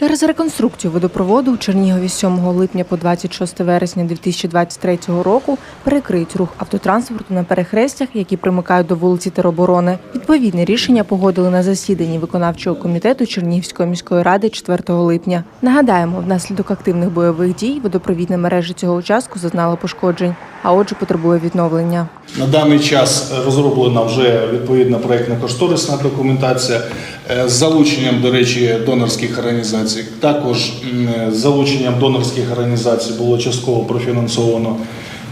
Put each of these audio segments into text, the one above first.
Через реконструкцію водопроводу у Чернігові з 7 липня по 26 вересня 2023 року перекриють рух автотранспорту на перехрестях, які примикають до вулиці Тероборони. Відповідне рішення погодили на засіданні виконавчого комітету Чернігівської міської ради 4 липня. Нагадаємо, внаслідок активних бойових дій водопровідна мережа цього участку зазнала пошкоджень, а отже, потребує відновлення. На даний час розроблена вже відповідна проєктно-кошторисна документація е, з залученням, до речі, донорських організацій. Також з залученням донорських організацій було частково профінансовано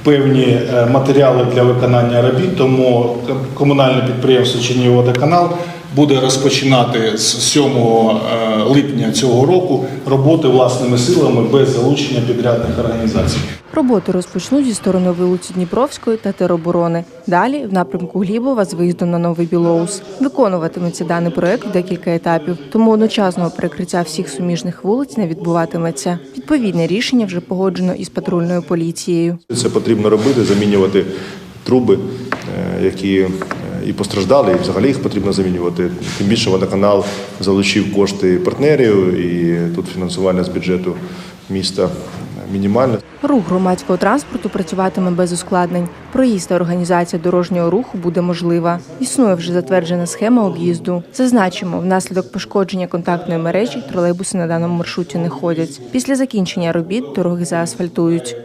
певні е, матеріали для виконання робіт. Тому комунальне підприємство Чернігівводоканал буде розпочинати з 7 е, липня цього року роботи власними силами без залучення підрядних організацій. Роботи розпочнуть зі сторони вулиці Дніпровської та Тероборони. Далі в напрямку Глібова з виїздом на Новий Білоус. Виконуватиметься даний проект в декілька етапів, тому одночасного перекриття всіх суміжних вулиць не відбуватиметься. Відповідне рішення вже погоджено із патрульною поліцією. Це потрібно робити, замінювати труби, е, які і постраждали, і взагалі їх потрібно замінювати. Тим більше водоканал залучив кошти партнерів, і тут фінансування з бюджету міста мінімальне. Рух громадського транспорту працюватиме без ускладнень. Проїзд та організація дорожнього руху буде можлива. Існує вже затверджена схема об'їзду. Зазначимо, внаслідок пошкодження контактної мережі тролейбуси на даному маршруті не ходять. Після закінчення робіт дороги заасфальтують.